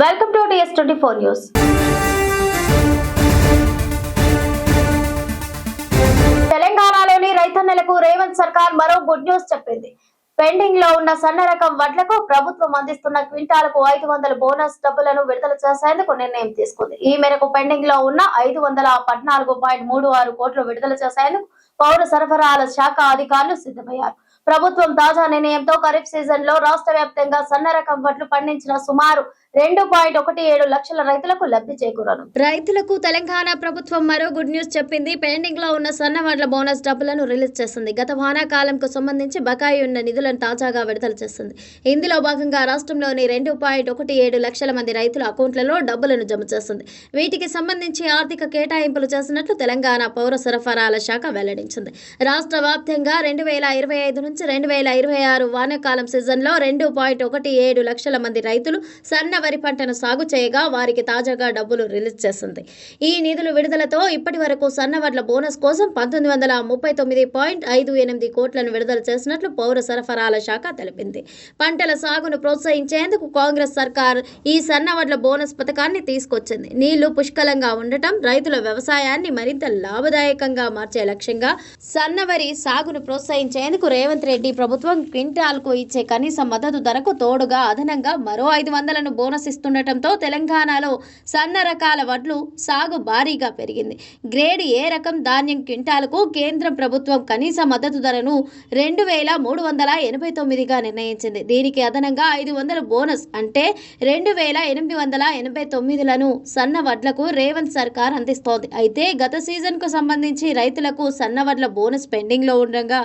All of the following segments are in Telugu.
Welcome to S twenty four news. తెలంగాణలోని రైతన్నలకు రేవంత్ సర్కార్ మరో గుడ్ న్యూస్ చెప్పింది. పెండింగ్లో ఉన్న సన్న రకం వడ్లకు ప్రభుత్వం అందిస్తున్న క్వింటాలకు ఐదు వందల బోనస్ డబ్బులను విడుదల చేసేందుకు నిర్ణయం తీసుకుంది. ఈ మేరకు పెండింగ్లో ఉన్న ఐదు వందల పద్నాలుగు పాయింట్ మూడు ఆరు కోట్లు విడుదల చేసేందుకు పౌర సరఫరాల శాఖ అధికారులు సిద్ధమయ్యారు. ప్రభుత్వం తాజా నిర్ణయంతో ఖరీఫ్ సీజన్లో రాష్ట్ర వ్యాప్తంగా సన్న రకం వడ్లు పండించిన సుమారు రెండు పాయింట్ ఒకటి ఏడు లక్షల రైతులకు లబ్ధి చేకూరను. రైతులకు తెలంగాణ ప్రభుత్వం మరో గుడ్ న్యూస్ చెప్పింది. పెండింగ్లో ఉన్న సన్న వడ్ల బోనస్ డబ్బులను రిలీజ్ చేసింది గత వానాకాలంకు సంబంధించి బకాయి ఉన్న నిధులను తాజాగా విడుదల చేసింది ఇందులో భాగంగా రాష్ట్రంలోని రెండు పాయింట్ ఒకటి ఏడు లక్షల మంది రైతుల అకౌంట్లలో డబ్బులను జమ చేసింది వీటికి సంబంధించి ఆర్థిక కేటాయింపులు చేసినట్లు తెలంగాణ పౌర సరఫరాల శాఖ వెల్లడించింది. రాష్ట్ర వ్యాప్తంగా రెండు వేల ఇరవై ఐదు నుంచి రెండు వేల ఇరవై ఆరు వానాకాలం సీజన్లో రెండు పాయింట్ ఒకటి ఏడు లక్షల మంది రైతులు సన్న వరి పంటను సాగు చేయగా వారికి తాజాగా డబ్బులు రిలీజ్ చేసింది. ఈ నిధులు విడుదలతో ఇప్పటి వరకు సన్నవడ్ల బోనస్ కోసం పంతొమ్మిది వందల ముప్పై తొమ్మిది పాయింట్ ఐదు ఎనిమిది కోట్లను విడుదల చేసినట్లు పౌర సరఫరాల శాఖ తెలిపింది. పంటల సాగును ప్రోత్సహించేందుకు కాంగ్రెస్ సర్కార్ ఈ సన్నవడ్ల బోనస్ పథకాన్ని తీసుకొచ్చింది. నీళ్ళు పుష్కలంగా ఉండటం రైతుల వ్యవసాయాన్ని మరింత లాభదాయకంగా మార్చే లక్ష్యంగా సన్నవరి సాగును ప్రోత్సహించేందుకు రేవంత్ రెడ్డి ప్రభుత్వం క్వింటాల్కు ఇచ్చే కనీస మద్దతు ధరకు తోడుగా అదనంగా మరో ఐదు వందలను బోనస్ బోనస్ ఇస్తుండటంతో తెలంగాణలో సన్న రకాల వడ్లు సాగు భారీగా పెరిగింది. గ్రేడ్ ఏ రకం ధాన్యం క్వింటాలకు కేంద్ర ప్రభుత్వం కనీస మద్దతు ధరను రెండు వేల మూడు వందల ఎనభై తొమ్మిదిగా నిర్ణయించింది. దీనికి అదనంగా ఐదు వందల బోనస్ అంటే రెండు వేల ఎనిమిది వందల ఎనభై తొమ్మిదిలను సన్న వడ్లకు రేవంత్ సర్కార్ అందిస్తోంది. అయితే గత సీజన్కు సంబంధించి రైతులకు సన్న వడ్ల బోనస్ పెండింగ్లో ఉండగా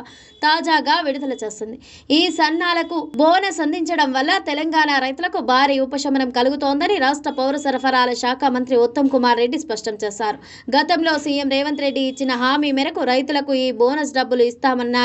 తాజాగా విడుదల చేస్తుంది. ఈ సన్నాలకు బోనస్ అందించడం వల్ల తెలంగాణ రైతులకు భారీ ఉపశమనం కలుగుతోందని రాష్ట్ర పౌర సరఫరాల శాఖ మంత్రి ఉత్తమ్ కుమార్ రెడ్డి స్పష్టం చేశారు. గతంలో సీఎం రేవంత్ రెడ్డి ఇచ్చిన హామీ మేరకు రైతులకు ఈ బోనస్ డబ్బులు ఇస్తామన్న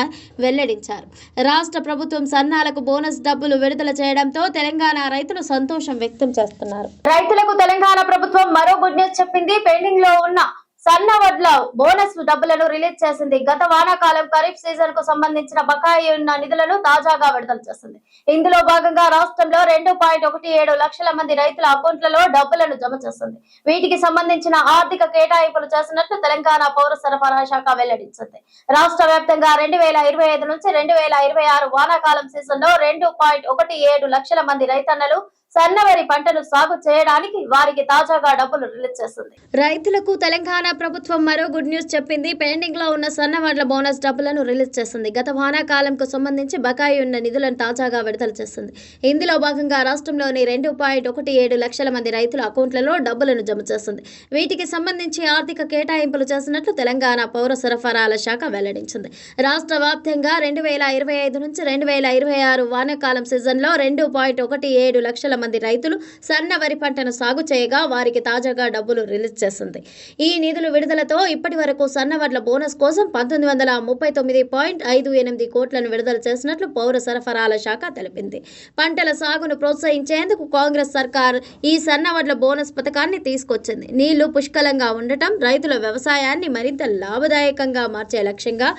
వెల్లడించారు. రాష్ట్ర ప్రభుత్వం సన్నాలకు బోనస్ డబ్బులు విడుదల చేయడంతో తెలంగాణ రైతులు సంతోషం వ్యక్తం చేస్తున్నారు. రైతులకు తెలంగాణ ప్రభుత్వం మరో గుడ్ న్యూస్ చెప్పింది. పెండింగ్లో ఉన్న సన్న వడ్ల బోనస్ డబ్బులను రిలీజ్ చేసింది. గత వానాకాలం ఖరీఫ్ సీజన్కు సంబంధించిన బకాయి ఉన్న నిధులను తాజాగా విడుదల చేసింది. ఇందులో భాగంగా రాష్ట్రంలో రెండు పాయింట్ ఒకటి ఏడు లక్షల మంది రైతుల అకౌంట్లలో డబ్బులను జమ చేస్తుంది వీటికి సంబంధించిన ఆర్థిక కేటాయింపులు చేసినట్లు తెలంగాణ పౌర సరఫరా శాఖ వెల్లడించింది. రాష్ట్ర వ్యాప్తంగా రెండు వేల ఇరవై ఐదు నుంచి రెండు వేల ఇరవై ఆరు వానాకాలం సీజన్లో రెండు పాయింట్ ఒకటి ఏడు లక్షల మంది రైతన్నలు సన్నవరి పంటను సాగు చేయడానికి వారికి తాజాగా డబ్బులు రిలీజ్ చేస్తుంది. రైతులకు తెలంగాణ ప్రభుత్వం మరో గుడ్ న్యూస్ చెప్పింది. పెండింగ్లో ఉన్న సన్న బోనస్ డబ్బులను రిలీజ్ చేసింది గత వానాకాలంకు సంబంధించి బకాయి ఉన్న నిధులను తాజాగా విడుదల చేసింది ఇందులో భాగంగా రాష్ట్రంలోని రెండు పాయింట్ ఒకటి ఏడు లక్షల మంది రైతుల అకౌంట్లలో డబ్బులను జమ చేసింది వీటికి సంబంధించి ఆర్థిక కేటాయింపులు చేసినట్లు తెలంగాణ పౌర సరఫరాల శాఖ వెల్లడించింది. రాష్ట్ర వ్యాప్తంగా రెండు వేల ఇరవై ఐదు నుంచి రెండు వేల ఇరవై ఆరు వానాకాలం సీజన్లో రెండు పాయింట్ ఒకటి ఏడు లక్షల మంది రైతులు సన్న వరి పంటను సాగు చేయగా వారికి తాజాగా డబ్బులు రిలీజ్ చేసింది. ఈ నిధులు విడుదలతో ఇప్పటి వరకు సన్న వడ్ల బోనస్ కోసం పంతొమ్మిది వందల ముప్పై తొమ్మిది పాయింట్ ఐదు ఎనిమిది కోట్లను విడుదల చేసినట్లు పౌర సరఫరాల శాఖ తెలిపింది. పంటల సాగును ప్రోత్సహించేందుకు కాంగ్రెస్ సర్కార్ ఈ సన్న వడ్ల బోనస్ పథకాన్ని తీసుకొచ్చింది. నీళ్ళు పుష్కలంగా ఉండటం రైతుల వ్యవసాయాన్ని మరింత లాభదాయకంగా మార్చే లక్ష్యంగా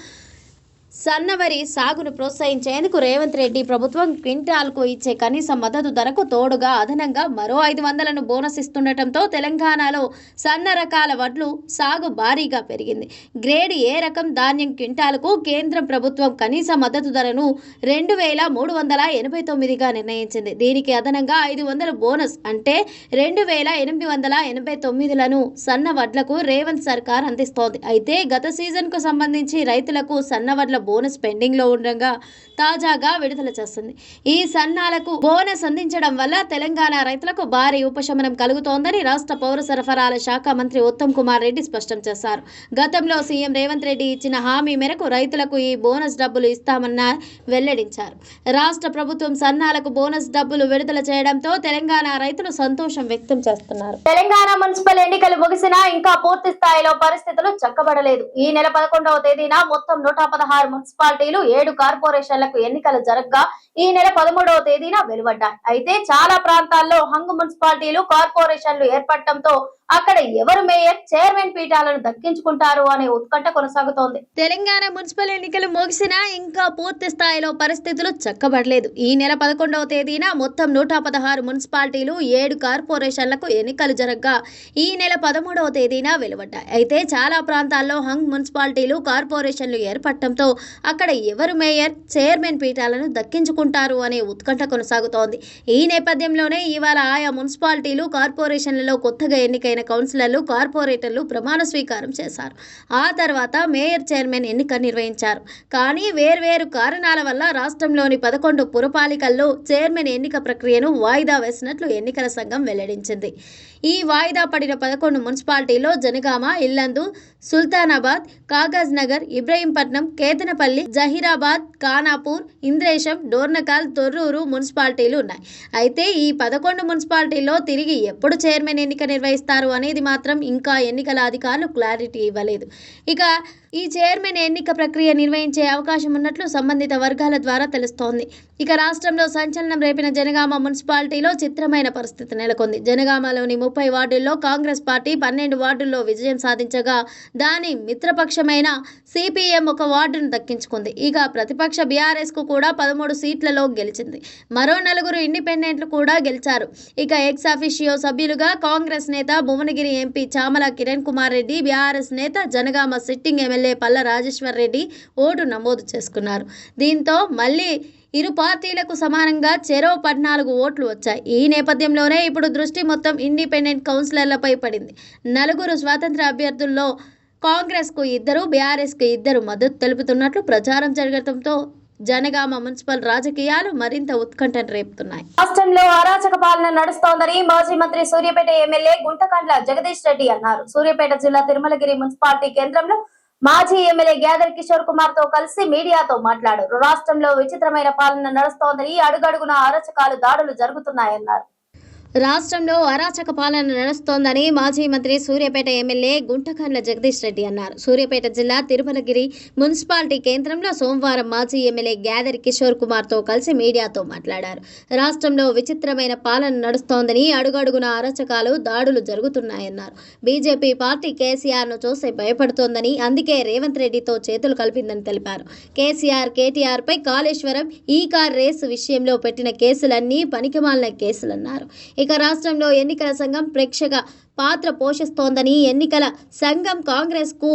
సన్నవరి సాగును ప్రోత్సహించేందుకు రేవంత్ రెడ్డి ప్రభుత్వం క్వింటాల్కు ఇచ్చే కనీస మద్దతు ధరకు తోడుగా అదనంగా మరో ఐదు వందలను బోనస్ ఇస్తుండటంతో తెలంగాణలో సన్న రకాల వడ్లు సాగు భారీగా పెరిగింది. గ్రేడ్ ఏ రకం ధాన్యం క్వింటాల్కు కేంద్ర ప్రభుత్వం కనీస మద్దతు ధరను రెండు వేల మూడు వందల ఎనభై తొమ్మిదిగా నిర్ణయించింది. దీనికి అదనంగా ఐదు వందల బోనస్ అంటే రెండు వేల ఎనిమిది వందల ఎనభై తొమ్మిదిలను సన్న వడ్లకు రేవంత్ సర్కార్ అందిస్తోంది. అయితే గత సీజన్కు సంబంధించి రైతులకు సన్న వడ్ల బోనస్ పెండింగ్లో ఉండగా తాజాగా విడుదల చేస్తుంది. ఈ సన్నాలకు బోనస్ అందించడం వల్ల తెలంగాణ రైతులకు భారీ ఉపశమనం కలుగుతోందని రాష్ట్ర పౌర సరఫరాల శాఖ మంత్రి ఉత్తమ్ కుమార్ రెడ్డి స్పష్టం చేశారు. గతంలో సీఎం రేవంత్ రెడ్డి ఇచ్చిన హామీ మేరకు రైతులకు ఈ బోనస్ డబ్బులు ఇస్తామన్న వెల్లడించారు. రాష్ట్ర ప్రభుత్వం సన్నాలకు బోనస్ డబ్బులు విడుదల చేయడంతో తెలంగాణ రైతులు సంతోషం వ్యక్తం చేస్తున్నారు. తెలంగాణ మున్సిపల్ ఎన్నికలు ముగిసినా ఇంకా పూర్తి స్థాయిలో పరిస్థితులు చక్కబడలేదు. ఈ నెల పదకొండవ తేదీన మొత్తం నూట పదహారు మున్సిపాలిటీలు ఏడు కార్పొరేషన్లకు ఎన్నికలు జరగ్గా ఈ నెల పదమూడవ తేదీన వెలువడ్డాయి. అయితే చాలా ప్రాంతాల్లో హంగు మున్సిపాలిటీలు కార్పొరేషన్లు ఏర్పడటంతో అక్కడ ఎవరు మేయర్ చైర్మన్ పీఠాలను దక్కించుకుంటారు అనే ఉత్కంఠ కొనసాగుతోంది. తెలంగాణ మున్సిపల్ ఎన్నికలు ముగిసినా ఇంకా పూర్తి స్థాయిలో పరిస్థితులు చక్కబడలేదు. ఈ నెల పదకొండవ తేదీన మొత్తం నూట పదహారు మున్సిపాలిటీలు ఏడు కార్పొరేషన్లకు ఎన్నికలు జరగగా ఈ నెల పదమూడవ తేదీన వెలువడ్డాయి. అయితే చాలా ప్రాంతాల్లో హంగ్ మున్సిపాలిటీలు కార్పొరేషన్లు ఏర్పడటంతో అక్కడ ఎవరు మేయర్ చైర్మన్ పీఠాలను దక్కించుకుంటారు అనే ఉత్కంఠ కొనసాగుతోంది. ఈ నేపథ్యంలోనే ఇవాళ ఆయా మున్సిపాలిటీలు కార్పొరేషన్లలో కొత్తగా ఎన్నికైన కౌన్సిలర్లు కార్పొరేటర్లు ప్రమాణ స్వీకారం చేశారు. ఆ తర్వాత మేయర్ చైర్మన్ ఎన్నిక నిర్వహించారు. కానీ వేర్వేరు కారణాల వల్ల రాష్ట్రంలోని పదకొండు పురపాలికల్లో చైర్మన్ ఎన్నిక ప్రక్రియను వాయిదా వేసినట్లు ఎన్నికల సంఘం వెల్లడించింది. ఈ వాయిదా పడిన పదకొండు మున్సిపాలిటీలో జనగామ ఇల్లందు సుల్తానాబాద్ కాగజ్ నగర్ ఇబ్రహీంపట్నం కేతనపల్లి జహీరాబాద్ ఖానాపూర్ ఇంద్రేశం డోర్నకాల్ తొర్రూరు మున్సిపాలిటీలు ఉన్నాయి. అయితే ఈ పదకొండు మున్సిపాలిటీలో తిరిగి ఎప్పుడు చైర్మన్ ఎన్నిక నిర్వహిస్తారు అనేది మాత్రం ఇంకా ఎన్నికల అధికారులు క్లారిటీ ఇవ్వలేదు. ఇక ఈ చైర్మన్ ఎన్నిక ప్రక్రియ నిర్వహించే అవకాశం ఉన్నట్లు సంబంధిత వర్గాల ద్వారా తెలుస్తోంది. ఇక రాష్ట్రంలో సంచలనం రేపిన జనగామ మున్సిపాలిటీలో చిత్రమైన పరిస్థితి నెలకొంది. జనగామలోని ముప్పై వార్డుల్లో కాంగ్రెస్ పార్టీ పన్నెండు వార్డుల్లో విజయం సాధించగా దాని మిత్రపక్షమైన సిపిఎం ఒక వార్డును దక్కించుకుంది. ఇక ప్రతిపక్ష బీఆర్ఎస్కు కూడా పదమూడు సీట్లలో గెలిచింది. మరో నలుగురు ఇండిపెండెంట్లు కూడా గెలిచారు. ఇక ఎక్స్ అఫిషియో సభ్యులుగా కాంగ్రెస్ నేత భువనగిరి ఎంపీ చామల కిరణ్ కుమార్ రెడ్డి బీఆర్ఎస్ నేత Janagama sitting MLA MLA Palla Rajeshwar Reddy vote నమోదు చేసుకున్నారు. దీంతో మళ్ళీ ఇరు పార్టీలకు సమానంగా చెరో పద్నాలుగు ఓట్లు వచ్చాయి. ఈ నేపథ్యంలోనే ఇప్పుడు దృష్టి మొత్తం ఇండిపెండెంట్ కౌన్సిలర్లపై పడింది. నలుగురు స్వాతంత్ర అభ్యర్థుల్లో కాంగ్రెస్కు ఇద్దరు బీఆర్ఎస్కు ఇద్దరు మద్దతు తెలుపుతున్నట్లు ప్రచారం జరగడంతో జనగామ మున్సిపల్ రాజకీయాలు మరింత ఉత్కంఠను రేపుతున్నాయి. రాష్ట్రంలో అరాచక పాలన నడుస్తోందని మాజీ మంత్రి సూర్యాపేట ఎమ్మెల్యే గుంటకండ్ల జగదీష్ రెడ్డి అన్నారు. సూర్యాపేట జిల్లా తిరుమలగిరి మున్సిపాలిటీ కేంద్రంలో మాజీ ఎమ్మెల్యే గ్యాదర్ కిషోర్ కుమార్తో కలిసి మీడియాతో మాట్లాడారు. రాష్ట్రంలో విచిత్రమైన పాలన నడుస్తోందని అడుగడుగున అరచకాలు దాడులు జరుగుతున్నాయన్నారు. రాష్ట్రంలో అరాచక పాలన నడుస్తోందని మాజీ మంత్రి సూర్యాపేట ఎమ్మెల్యే గుంటకండ్ల జగదీష్ రెడ్డి అన్నారు. సూర్యాపేట జిల్లా తిరుమలగిరి మున్సిపాలిటీ కేంద్రంలో సోమవారం మాజీ ఎమ్మెల్యే గ్యాదర్ కిషోర్ కుమార్తో కలిసి మీడియాతో మాట్లాడారు. రాష్ట్రంలో విచిత్రమైన పాలన నడుస్తోందని అడుగడుగున అరాచకాలు దాడులు జరుగుతున్నాయన్నారు. బీజేపీ పార్టీ కేసీఆర్ను చూసి భయపడుతోందని అందుకే రేవంత్ రెడ్డితో చేతులు కలిపిందని తెలిపారు. కేసీఆర్ కేటీఆర్పై కాళేశ్వరం ఈ కార్ రేసు విషయంలో పెట్టిన కేసులన్నీ పనికిమాలిన కేసులన్నారు. ఇక రాష్ట్రంలో ఎన్నికల సంఘం ప్రేక్షక పాత్ర పోషిస్తోందని ఎన్నికల సంఘం కాంగ్రెస్కు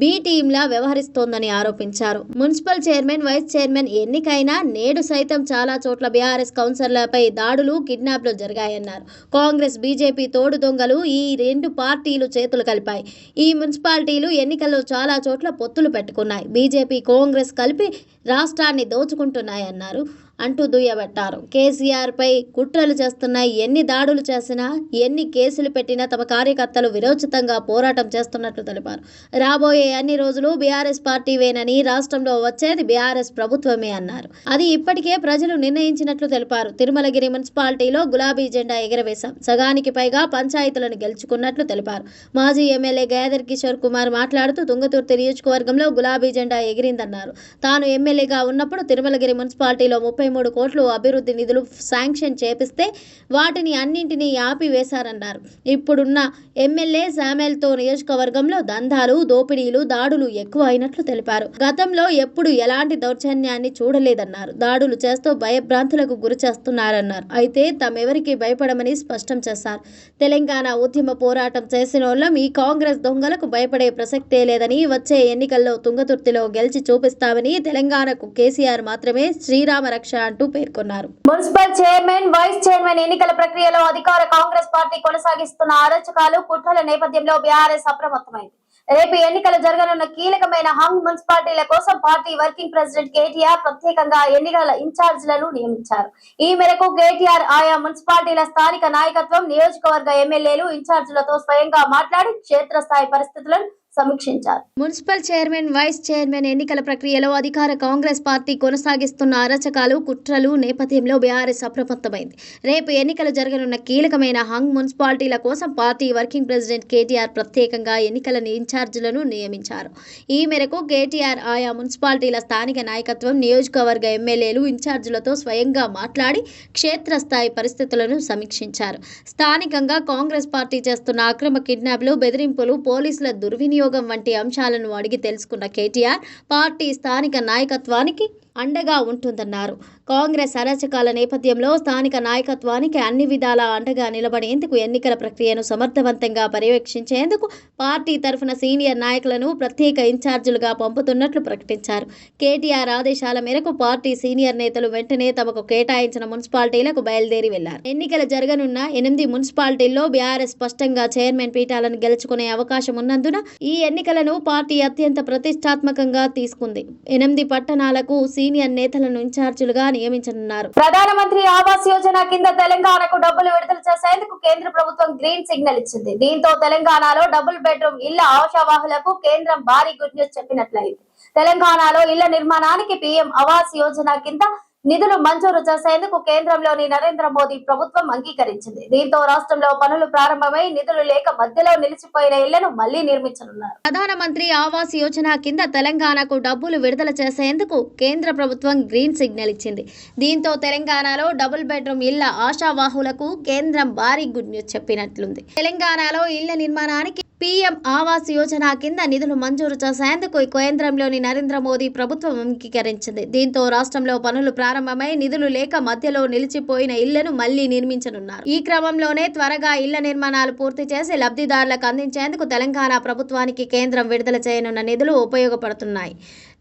బి టీంలా వ్యవహరిస్తోందని ఆరోపించారు. మున్సిపల్ చైర్మన్ వైస్ చైర్మన్ ఎన్నికైనా నేడు సైతం చాలా చోట్ల బీఆర్ఎస్ కౌన్సిలర్లపై దాడులు కిడ్నాప్లు జరిగాయన్నారు. కాంగ్రెస్ బీజేపీ తోడు దొంగలు ఈ రెండు పార్టీలు చేతులు కలిపాయి. ఈ మున్సిపాలిటీలు ఎన్నికల్లో చాలా చోట్ల పొత్తులు పెట్టుకున్నాయి. బీజేపీ కాంగ్రెస్ కలిపి రాష్ట్రాన్ని దోచుకుంటున్నాయన్నారు. అంటూ దుయ్యబట్టారు. కేసీఆర్ పై కుట్రలు చేస్తున్న ఎన్ని దాడులు చేసినా ఎన్ని కేసులు పెట్టినా తమ కార్యకర్తలు విరోచితంగా పోరాటం చేస్తున్నట్లు తెలిపారు. రాబోయే అన్ని రోజులు బీఆర్ఎస్ పార్టీవేనని రాష్ట్రంలో వచ్చేది బీఆర్ఎస్ ప్రభుత్వమే అన్నారు. అది ఇప్పటికే ప్రజలు నిర్ణయించినట్లు తెలిపారు. తిరుమలగిరి మున్సిపాలిటీలో గులాబీ జెండా ఎగరవేశాం. సగానికి పైగా పంచాయతీలను గెలుచుకున్నట్లు తెలిపారు. మాజీ ఎమ్మెల్యే గేదర్ కిషోర్ కుమార్ మాట్లాడుతూ తుంగతుర్తి నియోజకవర్గంలో గులాబీ జెండా ఎగిరిందన్నారు. తాను ఎమ్మెల్యేగా ఉన్నప్పుడు తిరుమలగిరి మున్సిపాలిటీలో ముప్పై మూడు కోట్లు అభివృద్ధి నిధులు శాంక్షన్ చేపిస్తే వాటిని అన్నింటినీ ఆపివేశారన్నారు. ఇప్పుడున్న ఎమ్మెల్యే శామెల్తో నియోజకవర్గంలో దందాలు దోపిడీలు దాడులు ఎక్కువ అయినట్లు తెలిపారు. గతంలో ఎప్పుడు ఎలాంటి దౌర్జన్యాన్ని చూడలేదన్నారు. దాడులు చేస్తూ భయభ్రాంతులకు గురి చేస్తున్నారన్నారు. అయితే తామెవరికి భయపడమని స్పష్టం చేశారు. తెలంగాణ ఉద్యమ పోరాటం చేసిన వాళ్ళం ఈ కాంగ్రెస్ దొంగలకు భయపడే ప్రసక్తే లేదని వచ్చే ఎన్నికల్లో తుంగతుర్తిలో గెలిచి చూపిస్తామని తెలంగాణకు కేసీఆర్ మాత్రమే శ్రీరామ రక్ష అంటూ పేర్కొన్నారు. మున్సిపల్ చైర్మన్ వైస్ చైర్మన్ ఎన్నికల ప్రక్రియలో అధికార కాంగ్రెస్ పార్టీ కొనసాగిస్తున్న ఆలోచకాలు కుట్రల నేపథ్యంలో బీఆర్ఎస్ అప్రమత్తమైంది. రేపు ఎన్నికలు జరగనున్న కీలకమైన హంగ్ మున్సిపాలిటీల కోసం పార్టీ వర్కింగ్ ప్రెసిడెంట్ కేటీఆర్ ప్రత్యేకంగా ఎన్నికల ఇన్ఛార్జీలను నియమించారు. ఈ మేరకు కేటీఆర్ ఆయా మున్సిపాలిటీల స్థానిక నాయకత్వం నియోజకవర్గ ఎమ్మెల్యేలు ఇన్ఛార్జీలతో స్వయంగా మాట్లాడి క్షేత్రస్థాయి పరిస్థితులను సమీక్షించారు. మున్సిపల్ చైర్మన్ వైస్ చైర్మన్ ఎన్నికల ప్రక్రియలో అధికార కాంగ్రెస్ పార్టీ కొనసాగిస్తున్న అరచకాలు కుట్రలు నేపథ్యంలో బీఆర్ఎస్ అప్రమత్తమైంది. రేపు ఎన్నికలు జరగనున్న కీలకమైన హంగ్ మున్సిపాలిటీల కోసం పార్టీ వర్కింగ్ ప్రెసిడెంట్ కేటీఆర్ ప్రత్యేకంగా ఎన్నికల ఇన్ఛార్జీలను నియమించారు. ఈ మేరకు కేటీఆర్ ఆయా మున్సిపాలిటీల స్థానిక నాయకత్వం నియోజకవర్గ ఎమ్మెల్యేలు ఇన్ఛార్జీలతో స్వయంగా మాట్లాడి క్షేత్రస్థాయి పరిస్థితులను సమీక్షించారు. స్థానికంగా కాంగ్రెస్ పార్టీ చేస్తున్న అక్రమ కిడ్నాప్లు బెదిరింపులు పోలీసుల దుర్వినియోగం వంటి అంశాలను అడిగి తెలుసుకున్న కేటీఆర్ పార్టీ స్థానిక నాయకత్వానికి అండగా ఉంటుందన్నారు. కాంగ్రెస్ అరాచకాల నేపథ్యంలో స్థానిక నాయకత్వానికి అన్ని విధాలా అండగా నిలబడేందుకు ఎన్నికల ప్రక్రియను సమర్థవంతంగా పర్యవేక్షించేందుకు పార్టీ తరఫున సీనియర్ నాయకులను ప్రత్యేక ఇన్ఛార్జీలుగా పంపుతున్నట్లు ప్రకటించారు. కేటీఆర్ ఆదేశాల మేరకు పార్టీ సీనియర్ నేతలు వెంటనే తమకు కేటాయించిన మున్సిపాలిటీలకు బయలుదేరి వెళ్ళారు. ఎన్నికలు జరగనున్న ఎనిమిది మున్సిపాలిటీల్లో బీఆర్ఎస్ స్పష్టంగా చైర్మన్ పీఠాలను గెలుచుకునే అవకాశం ఉన్నందున ఈ ఎన్నికలను పార్టీ అత్యంత ప్రతిష్టాత్మకంగా తీసుకుంది. ఎనిమిది పట్టణాలకు సీనియర్ నేతలను ఇన్ఛార్జీలుగా నియమించనున్నారు. ప్రధానమంత్రి ఆవాస్ యోజన కింద తెలంగాణకు డబ్బులు విడుదల చేసేందుకు కేంద్ర ప్రభుత్వం గ్రీన్ సిగ్నల్ ఇచ్చింది. దీంతో తెలంగాణలో డబుల్ బెడ్రూమ్ ఇళ్ళ ఆశావాహులకు కేంద్రం భారీ గుడ్ న్యూస్ చెప్పినట్లయింది. తెలంగాణలో ఇళ్ళ నిర్మాణానికి పీఎం ఆవాస్ యోజన కింద నిధులు మంజూరు చేసేందుకు కేంద్రంలోని నరేంద్ర మోదీ ప్రభుత్వం అంగీకరించింది. దీంతో రాష్ట్రంలో పనులు ప్రారంభమై నిధులు లేక మధ్యలో నిలిచిపోయిన ఇళ్ళను మళ్ళీ నిర్మించనున్నారు. ప్రధానమంత్రి ఆవాస్ యోజన కింద తెలంగాణకు డబ్బులు విడుదల చేసేందుకు కేంద్ర ప్రభుత్వం గ్రీన్ సిగ్నల్ ఇచ్చింది. దీంతో తెలంగాణలో డబుల్ బెడ్రూమ్ ఇళ్ళ ఆశావాహులకు కేంద్రం భారీ గుడ్ న్యూస్ చెప్పినట్లుంది. తెలంగాణలో ఇళ్ళ నిర్మాణానికి పీఎం ఆవాస్ యోజన కింద నిధులు మంజూరు చేసేందుకు కేంద్రంలోని నరేంద్ర మోదీ ప్రభుత్వం అంగీకరించింది. దీంతో రాష్ట్రంలో పనులు ప్రారంభమై నిధులు లేక మధ్యలో నిలిచిపోయిన ఇళ్ళను మళ్ళీ నిర్మించనున్నారు. ఈ క్రమంలోనే త్వరగా ఇళ్ళ నిర్మాణాలు పూర్తి చేసి లబ్ధిదారులకు అందించేందుకు తెలంగాణ ప్రభుత్వానికి కేంద్రం విడుదల చేయనున్న నిధులు ఉపయోగపడుతున్నాయి.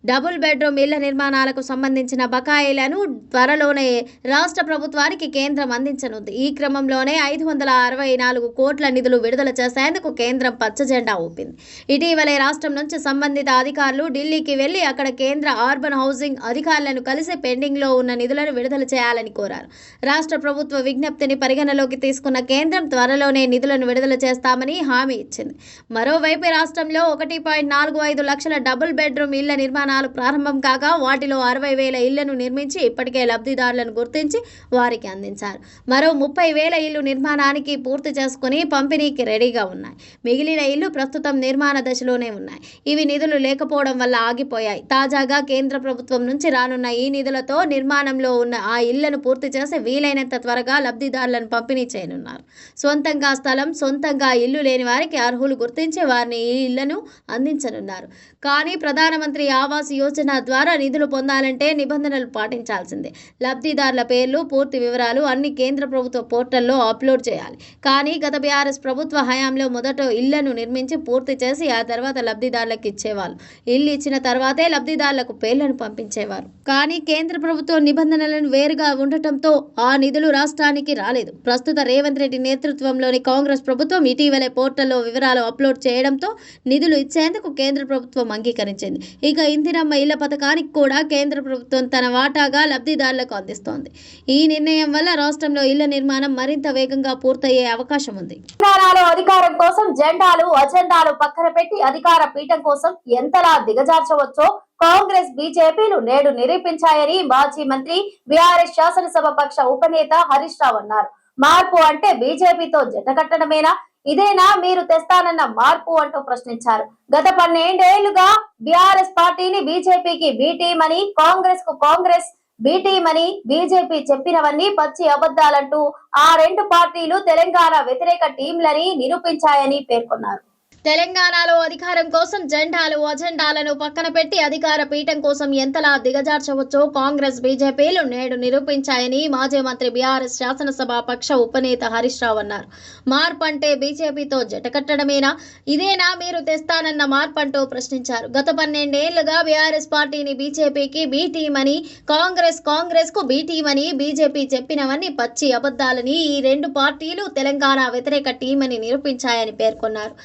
డబుల్ బెడ్రూమ్ ఇళ్ళ నిర్మాణాలకు సంబంధించిన బకాయిలను త్వరలోనే రాష్ట్ర ప్రభుత్వానికి కేంద్రం అందించనుంది. ఈ క్రమంలోనే ఐదు వందల అరవై నాలుగు కోట్ల నిధులు విడుదల చేసేందుకు కేంద్రం పచ్చజెండా ఊపింది. ఇటీవలే రాష్ట్రం నుంచి సంబంధిత అధికారులు ఢిల్లీకి వెళ్ళి అక్కడ కేంద్ర అర్బన్ హౌసింగ్ అధికారులను కలిసి పెండింగ్లో ఉన్న నిధులను విడుదల చేయాలని కోరారు. రాష్ట్ర ప్రభుత్వ విజ్ఞప్తిని పరిగణలోకి తీసుకున్న కేంద్రం త్వరలోనే నిధులను విడుదల చేస్తామని హామీ ఇచ్చింది. మరోవైపు రాష్ట్రంలో ఒకటి పాయింట్ నాలుగు ఐదు లక్షల డబుల్ బెడ్రూమ్ ఇళ్ళ నిర్మాణాలు ప్రారంభం కాగా వాటిలో అరవై వేల ఇళ్ళను నిర్మించి ఇప్పటికే లబ్ధిదారులను గుర్తించి వారికి అందించారు. మరో ముప్పై వేల ఇల్లు నిర్మాణానికి పూర్తి చేసుకుని పంపిణీకి రెడీగా ఉన్నాయి. మిగిలిన ఇల్లు ప్రస్తుతం నిర్మాణ దశలోనే ఉన్నాయి. ఇవి నిధులు లేకపోవడం వల్ల ఆగిపోయాయి. తాజాగా కేంద్ర ప్రభుత్వం నుంచి రానున్న ఈ నిధులతో నిర్మాణంలో ఉన్న ఆ ఇళ్ళను పూర్తి చేసి వీలైనంత త్వరగా లబ్ధిదారులను పంపిణీ చేయనున్నారు. సొంతంగా స్థలం సొంతంగా ఇల్లు లేని వారికి అర్హులు గుర్తించి వారిని ఈ ఇళ్ళను అందించనున్నారు. కానీ ప్రధానమంత్రి ఆవాస్ యోజన ద్వారా నిధులు పొందాలంటే నిబంధనలు పాటించాల్సిందే. లబ్ధిదారుల పేర్లు పూర్తి వివరాలు అన్ని కేంద్ర ప్రభుత్వ పోర్టల్లో అప్లోడ్ చేయాలి. కానీ గత బీఆర్ఎస్ ప్రభుత్వ హయాంలో మొదట ఇళ్ళను నిర్మించి పూర్తి చేసి ఆ తర్వాత లబ్ధిదారులకు ఇచ్చేవాళ్ళు. ఇల్లు ఇచ్చిన తర్వాతే లబ్ధిదారులకు పేర్లను పంపించేవారు. కానీ కేంద్ర ప్రభుత్వం నిబంధనలను వేరుగా ఉండటంతో ఆ నిధులు రాష్ట్రానికి రాలేదు. ప్రస్తుత రేవంత్ రెడ్డి నేతృత్వంలోని కాంగ్రెస్ ప్రభుత్వం ఇటీవలే పోర్టల్లో వివరాలు అప్లోడ్ చేయడంతో నిధులు ఇచ్చేందుకు కేంద్ర ప్రభుత్వం అంగీకరించింది. ఇక ఇందిరమ్మ ఇళ్ళ పథకానికి కూడా కేంద్ర ప్రభుత్వం తన వాటాగా లబ్ధిదారులకు అందిస్తోంది. ఈ నిర్ణయం వల్ల రాష్ట్రంలో ఇళ్ళ నిర్మాణం మరింత వేగంగా పూర్తయ్యే అవకాశం ఉంది. తెలంగాణలో అధికారం కోసం జెండాలు అజెండాలు పక్కన పెట్టి అధికార పీఠం కోసం ఎంతలా దిగజార్చవచ్చో కాంగ్రెస్ బీజేపీలు నేడు నిరూపించాయని మాజీ మంత్రి బీఆర్ఎస్ శాసనసభ పక్ష ఉపనేత హరీష్ రావు అన్నారు. మార్పు అంటే బీజేపీతో జతకట్టడమేనా ఇదేనా మీరు తెస్తానన్న మార్పు అంటూ ప్రశ్నించారు. గత పన్నెండేళ్ళుగా బీఆర్ఎస్ పార్టీని బీజేపీకి బీటీమని కాంగ్రెస్కు కాంగ్రెస్ బీటీమని బీజేపీ చెప్పినవన్నీ పచ్చి అబద్ధాలంటూ ఆ రెండు పార్టీలు తెలంగాణ వ్యతిరేక టీంలని నిరూపించాయని పేర్కొన్నారు. తెలంగాణలో అధికారం కోసం జెండాలు అజెండాలను పక్కన పెట్టి అధికార పీఠం కోసం ఎంతలా దిగజార్చవచ్చో కాంగ్రెస్ బీజేపీలు నేడు నిరూపించాయని మాజీ మంత్రి బీఆర్ఎస్ శాసనసభ పక్ష ఉపనేత హరీష్ రావు అన్నారు. మార్పు అంటే బీజేపీతో జటకట్టడమేనా? ఇదేనా మీరు తెస్తానన్న మార్పు అంటూ ప్రశ్నించారు. గత పన్నెండేళ్ళుగా బీఆర్ఎస్ పార్టీని బీజేపీకి బీ టీం అని కాంగ్రెస్ కాంగ్రెస్కు బీ టీం అని బీజేపీ చెప్పినవన్నీ పచ్చి అబద్ధాలని ఈ రెండు పార్టీలు తెలంగాణ వ్యతిరేక టీం అని నిరూపించాయని పేర్కొన్నారు.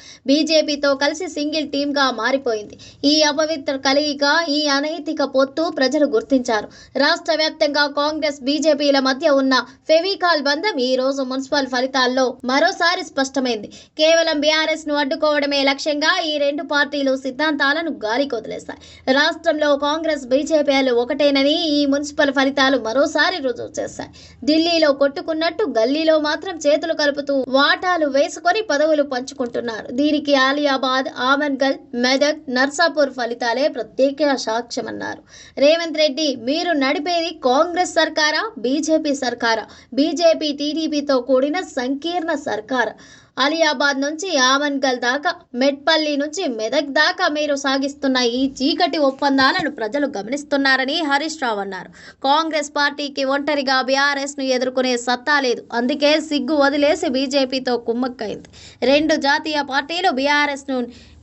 బీజేపీతో కలిసి సింగిల్ టీమ్గా మారిపోయింది. ఈ అపవిత్ర కలిగిక ఈ అనైతిక పొత్తు ప్రజలు గుర్తించారు. రాష్ట్ర వ్యాప్తంగా కాంగ్రెస్ బీజేపీల మధ్య ఉన్న ఫెవికాల్ బంధం ఈ రోజు మున్సిపల్ ఫలితాల్లో మరోసారి స్పష్టమైంది. కేవలం బీఆర్ఎస్ను అడ్డుకోవడమే లక్ష్యంగా ఈ రెండు పార్టీలు సిద్ధాంతాలను గాలికొదిలేస్తాయి రాష్ట్రంలో కాంగ్రెస్ బీజేపీలు ఒకటేనని ఈ మున్సిపల్ ఫలితాలు మరోసారి రుజువు చేశాయి. ఢిల్లీలో కొట్టుకున్నట్టు గల్లీలో మాత్రం చేతులు కలుపుతూ వాటాలు వేసుకొని పదవులు పంచుకుంటున్నారు. దీనికి ఆలియాబాద్ ఆమన్గల్ మెదక్ నర్సాపూర్ ఫలితాలే ప్రత్యేక సాక్ష్యమన్నారు. రేవంత్ రెడ్డి మీరు నడిపేది కాంగ్రెస్ సర్కారా బీజేపీ సర్కారా? బీజేపీ టీడీపీతో కూడిన సంకీర్ణ సర్కార్. అలియాబాద్ నుంచి ఆమన్గల్ దాకా మెట్పల్లి నుంచి మెదక్ దాకా మీరు సాగిస్తున్న ఈ చీకటి ఒప్పందాలను ప్రజలు గమనిస్తున్నారని హరీష్ రావు అన్నారు. కాంగ్రెస్ పార్టీకి ఒంటరిగా బీఆర్ఎస్ను ఎదుర్కొనే సత్తా లేదు. అందుకే సిగ్గు వదిలేసి బీజేపీతో కుమ్మక్కైంది. రెండు జాతీయ పార్టీలు బీఆర్ఎస్ను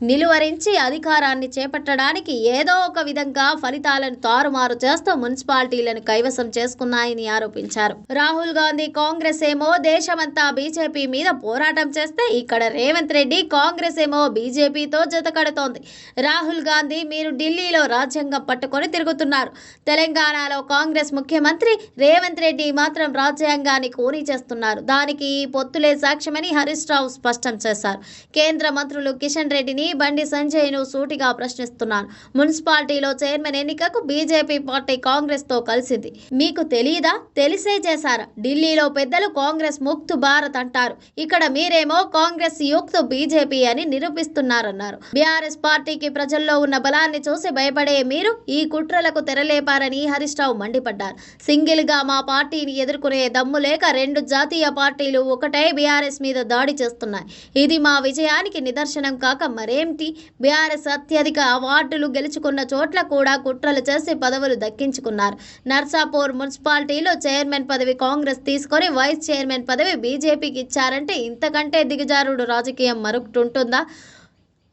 నిలువరించి అధికారాన్ని చేపట్టడానికి ఏదో ఒక విధంగా ఫలితాలను తారుమారు చేస్తూ మున్సిపాలిటీలను కైవసం చేసుకున్నాయని ఆరోపించారు. రాహుల్ గాంధీ కాంగ్రెస్ ఏమో దేశమంతా బీజేపీ మీద పోరాటం చేస్తే ఇక్కడ రేవంత్ రెడ్డి కాంగ్రెస్ ఏమో బీజేపీతో జతకడుతోంది రాహుల్ గాంధీ మీరు ఢిల్లీలో రాజ్యాంగం పట్టుకొని తిరుగుతున్నారు. తెలంగాణలో కాంగ్రెస్ ముఖ్యమంత్రి రేవంత్ రెడ్డి మాత్రం రాజ్యాంగాన్ని కూనీ చేస్తున్నారు. దానికి ఈ పొత్తులే సాక్ష్యమని హరీష్ రావు స్పష్టం చేశారు. కేంద్ర మంత్రులు కిషన్ రెడ్డిని బండి సంజయ్ను సూటిగా ప్రశ్నిస్తున్నాను. మున్సిపాలిటీలో చైర్మన్ ఎన్నికకు బీజేపీ పార్టీ కాంగ్రెస్తో కలిసింది. మీకు తెలియదా తెలిసే చేశారా? ఢిల్లీలో పెద్దలు కాంగ్రెస్ ముక్త్ భారత్ అంటారు. ఇక్కడ మీరేమో కాంగ్రెస్ యుక్త్ బీజేపీ అని నిరూపిస్తున్నారన్నారు. బీఆర్ఎస్ పార్టీకి ప్రజల్లో ఉన్న బలాన్ని చూసి భయపడే మీరు ఈ కుట్రలకు తెరలేపారని హరీష్ రావు మండిపడ్డారు. సింగిల్గా మా పార్టీని ఎదుర్కొనే దమ్ము లేక రెండు జాతీయ పార్టీలు ఒకటే బీఆర్ఎస్ మీద దాడి చేస్తున్నాయి. ఇది మా విజయానికి నిదర్శనం కాక మరే మరేంటి బీఆర్ఎస్ అత్యధిక అవార్డులు గెలుచుకున్న చోట్ల కూడా కుట్రలు చేసి పదవులు దక్కించుకున్నారు. నర్సాపూర్ మున్సిపాలిటీలో చైర్మన్ పదవి కాంగ్రెస్ తీసుకొని వైస్ చైర్మన్ పదవి బీజేపీకి ఇచ్చారంటే ఇంతకంటే దిగజారుడు రాజకీయం మరొకటి ఉంటుందా?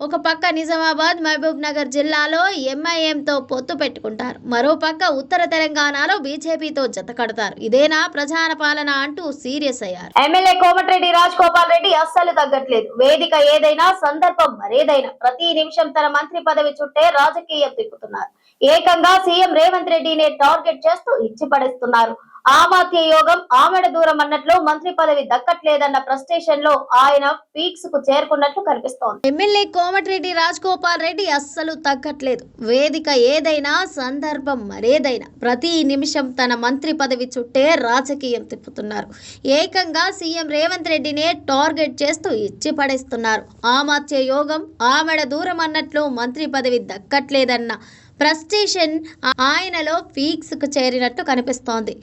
ఒక పక్క నిజామాబాద్ మహబూబ్ నగర్ జిల్లాలో ఎంఐఎంతో పొత్తు పెట్టుకుంటారు. మరో పక్క ఉత్తర తెలంగాణలో బీజేపీతో జత కడతారు. ఇదేనా ప్రధాన పాలన అంటూ సీరియస్ అయ్యారు. ఎమ్మెల్యే కోమటిరెడ్డి రాజ్ గోపాల్ రెడ్డి అస్సలు తగ్గట్లేదు. వేదిక ఏదైనా సందర్భం మరేదైనా ప్రతి నిమిషం తన మంత్రి పదవి చుట్టే రాజకీయం తిప్పుతున్నారు. ఏకంగా సీఎం రేవంత్ రెడ్డినే టార్గెట్ చేస్తూ ఇచ్చి పడేస్తున్నారు ఆమాత్య యోగం ఆమెడ దూరం అన్నట్లు మంత్రి పదవి దక్కట్లేదన్న ప్రస్టేషన్లో ఆయన పీక్స్కు చేరుకున్నట్లు కనిపిస్తోంది. ఎమ్మెల్యే కోమటిరెడ్డి రాజగోపాల్ రెడ్డి అస్సలు తగ్గట్లేదు. వేదిక ఏదైనా సందర్భం మరేదైనా ప్రతి నిమిషం తన మంత్రి పదవి చుట్టే రాజకీయం తిప్పుతున్నారు. ఏకంగా సీఎం రేవంత్ రెడ్డినే టార్గెట్ చేస్తూ ఇచ్చి పడేస్తున్నారు ఆమాత్య యోగం ఆమెడ దూరం అన్నట్లు మంత్రి పదవి దక్కట్లేదన్న ఫ్రస్ట్రేషన్ ఆయనలో పీక్స్కు చేరినట్టు కనిపిస్తోంది.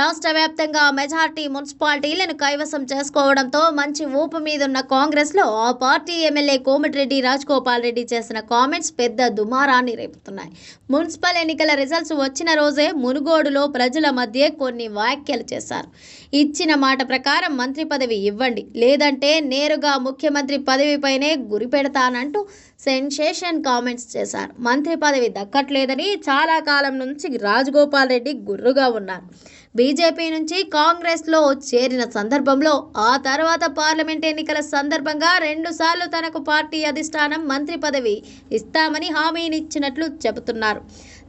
రాష్ట్ర వ్యాప్తంగా మెజార్టీ మున్సిపాలిటీలను కైవసం చేసుకోవడంతో మంచి ఊపు మీదున్న కాంగ్రెస్లో ఆ పార్టీ ఎమ్మెల్యే కోమటిరెడ్డి రాజగోపాల్ రెడ్డి చేసిన కామెంట్స్ పెద్ద దుమారాన్ని రేపుతున్నాయి. మున్సిపల్ ఎన్నికల రిజల్ట్స్ వచ్చిన రోజే మునుగోడులో ప్రజల మధ్య కొన్ని వ్యాఖ్యలు చేశారు. ఇచ్చిన మాట ప్రకారం మంత్రి పదవి ఇవ్వండి. లేదంటే నేరుగా ముఖ్యమంత్రి పదవిపైనే గురి పెడతానంటూ సెన్సేషన్ కామెంట్స్ చేశారు. మంత్రి పదవి దక్కట్లేదని చాలా కాలం నుంచి రాజగోపాల్ రెడ్డి గుర్రుగా ఉన్నారు. బీజేపీ నుంచి కాంగ్రెస్లో చేరిన సందర్భంలో ఆ తర్వాత పార్లమెంట్ ఎన్నికల సందర్భంగా రెండుసార్లు తనకు పార్టీ అధిష్టానం మంత్రి పదవి ఇస్తామని హామీనిచ్చినట్లు చెబుతున్నారు.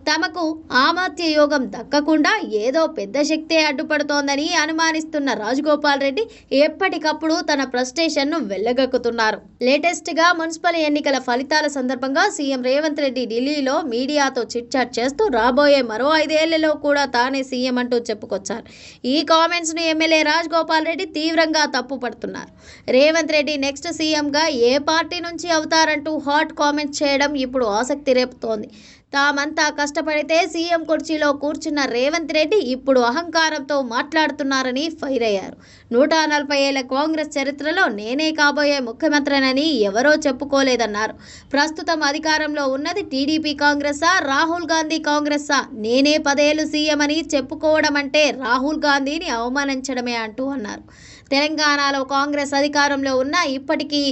తమకు ఆమాత్య యోగం దక్కకుండా ఏదో పెద్ద శక్తే అడ్డుపడుతోందని అనుమానిస్తున్న రాజగోపాల్ రెడ్డి ఎప్పటికప్పుడు తన ఫ్రస్ట్రేషన్ను వెళ్ళగక్కుతున్నారు లేటెస్ట్గా మున్సిపల్ ఎన్నికల ఫలితాల సందర్భంగా సీఎం రేవంత్ రెడ్డి ఢిల్లీలో మీడియాతో చిట్చాట్ చేస్తూ రాబోయే మరో ఐదేళ్ళలో కూడా తానే సీఎం అంటూ చెప్పుకొచ్చారు. ఈ కామెంట్స్ను ఎమ్మెల్యే రాజగోపాల్ రెడ్డి తీవ్రంగా తప్పుపడుతున్నారు. రేవంత్ రెడ్డి నెక్స్ట్ సీఎంగా ఏ పార్టీ నుంచి అవుతారంటూ హాట్ కామెంట్స్ చేయడం ఇప్పుడు ఆసక్తి రేపుతోంది. తామంతా కష్టపడితే సీఎం కుర్చీలో కూర్చున్న రేవంత్ రెడ్డి ఇప్పుడు అహంకారంతో మాట్లాడుతున్నారని ఫైర్ అయ్యారు. నూట నలభై ఏళ్ళ కాంగ్రెస్ చరిత్రలో నేనే కాబోయే ముఖ్యమంత్రినని ఎవరో చెప్పుకోలేదన్నారు. ప్రస్తుతం అధికారంలో ఉన్నది టీడీపీ కాంగ్రెసా రాహుల్ గాంధీ కాంగ్రెస్సా నేనే పదేళ్ళు సీఎం అని చెప్పుకోవడం అంటే రాహుల్ గాంధీని అవమానించడమే అంటూ అన్నారు. తెలంగాణలో కాంగ్రెస్ అధికారంలో ఉన్న ఇప్పటికీ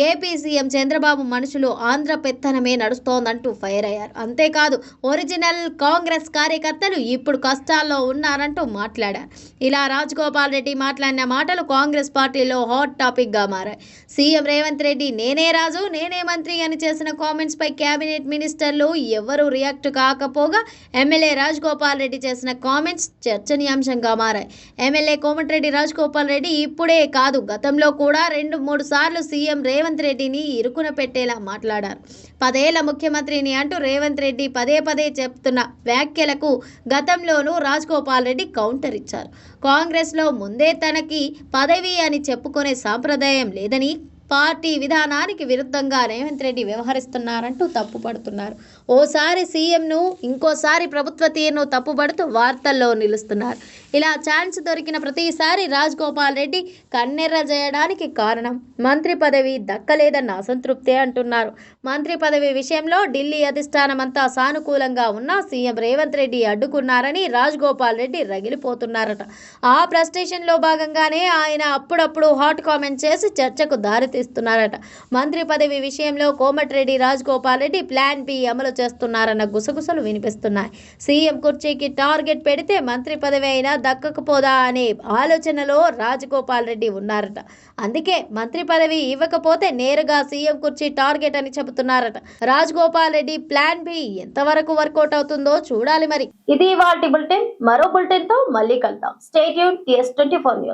ఏపీ సీఎం చంద్రబాబు మనుషులు ఆంధ్ర పెత్తనమే నడుస్తోందంటూ ఫైర్ అయ్యారు. అంతేకాదు ఒరిజినల్ కాంగ్రెస్ కార్యకర్తలు ఇప్పుడు కష్టాల్లో ఉన్నారంటూ మాట్లాడారు. ఇలా రాజగోపాల్ రెడ్డి మాట్లాడిన మాటలు కాంగ్రెస్ పార్టీలో హాట్ టాపిక్గా మారాయి. సీఎం రేవంత్ రెడ్డి నేనే రాజు నేనే మంత్రి అని చేసిన కామెంట్స్ పై కేబినెట్ మినిస్టర్లు ఎవరూ రియాక్ట్ కాకపోగా ఎమ్మెల్యే రాజగోపాల్ రెడ్డి చేసిన కామెంట్స్ చర్చనీయాంశంగా మారాయి. ఎమ్మెల్యే కోమటిరెడ్డి రాజగోపాల్ రెడ్డి ఇప్పుడే కాదు గతంలో కూడా రెండు మూడు సార్లు సీఎం రేవంత్ రేవంత్ రెడ్డిని ఇరుకున పెట్టేలా మాట్లాడారు. పదేళ్ళ ముఖ్యమంత్రిని అంటూ రేవంత్ రెడ్డి పదే పదే చెప్తున్న వ్యాఖ్యలకు గతంలోనూ రాజగోపాల్ రెడ్డి కౌంటర్ ఇచ్చారు. కాంగ్రెస్లో ముందే తనకి పదవి అని చెప్పుకునే సాంప్రదాయం లేదని పార్టీ విధానానికి విరుద్ధంగా రేవంత్ రెడ్డి వ్యవహరిస్తున్నారంటూ తప్పుపడుతున్నారు ఓసారి సీఎంను ఇంకోసారి ప్రభుత్వ తీరును తప్పుపడుతూ వార్తల్లో నిలుస్తున్నారు. ఇలా ఛాన్స్ దొరికిన ప్రతిసారి రాజ్ గోపాల్ రెడ్డి కన్నెర్ర చేయడానికి కారణం. మంత్రి పదవి దక్కలేదన్న అసంతృప్తే అంటున్నారు. మంత్రి పదవి విషయంలో ఢిల్లీ అధిష్టానం అంతా సానుకూలంగా ఉన్నా సీఎం రేవంత్ రెడ్డి అడ్డుకున్నారని రాజ్ గోపాల్ రెడ్డి రగిలిపోతున్నారట. ఆ ప్రస్టేషన్లో భాగంగానే ఆయన అప్పుడప్పుడు హాట్ కామెంట్ చేసి చర్చకు దారితీస్తున్నారట మంత్రి పదవి విషయంలో కోమటిరెడ్డి రాజగోపాల్ రెడ్డి ప్లాన్ బి అమలు చేస్తున్నారన్న గుసగుసలు వినిపిస్తున్నాయి. సీఎం కుర్చీకి టార్గెట్ పెడితే మంత్రి పదవి అయినా దక్కకపోదా అనే ఆలోచనలో రాజగోపాల్ రెడ్డి ఉన్నారట. అందుకే మంత్రి పదవి ఇవ్వకపోతే నేరుగా సీఎం కుర్చీ టార్గెట్ అని చెబుతున్నారట. రాజగోపాల్ రెడ్డి ప్లాన్ బి ఎంతవరకు వర్కౌట్ అవుతుందో చూడాలి మరి. ఇది ఇవాళ బులెటిన్. మరో బులెటిన్తో మళ్ళీ కలుద్దాం. State TS twenty four news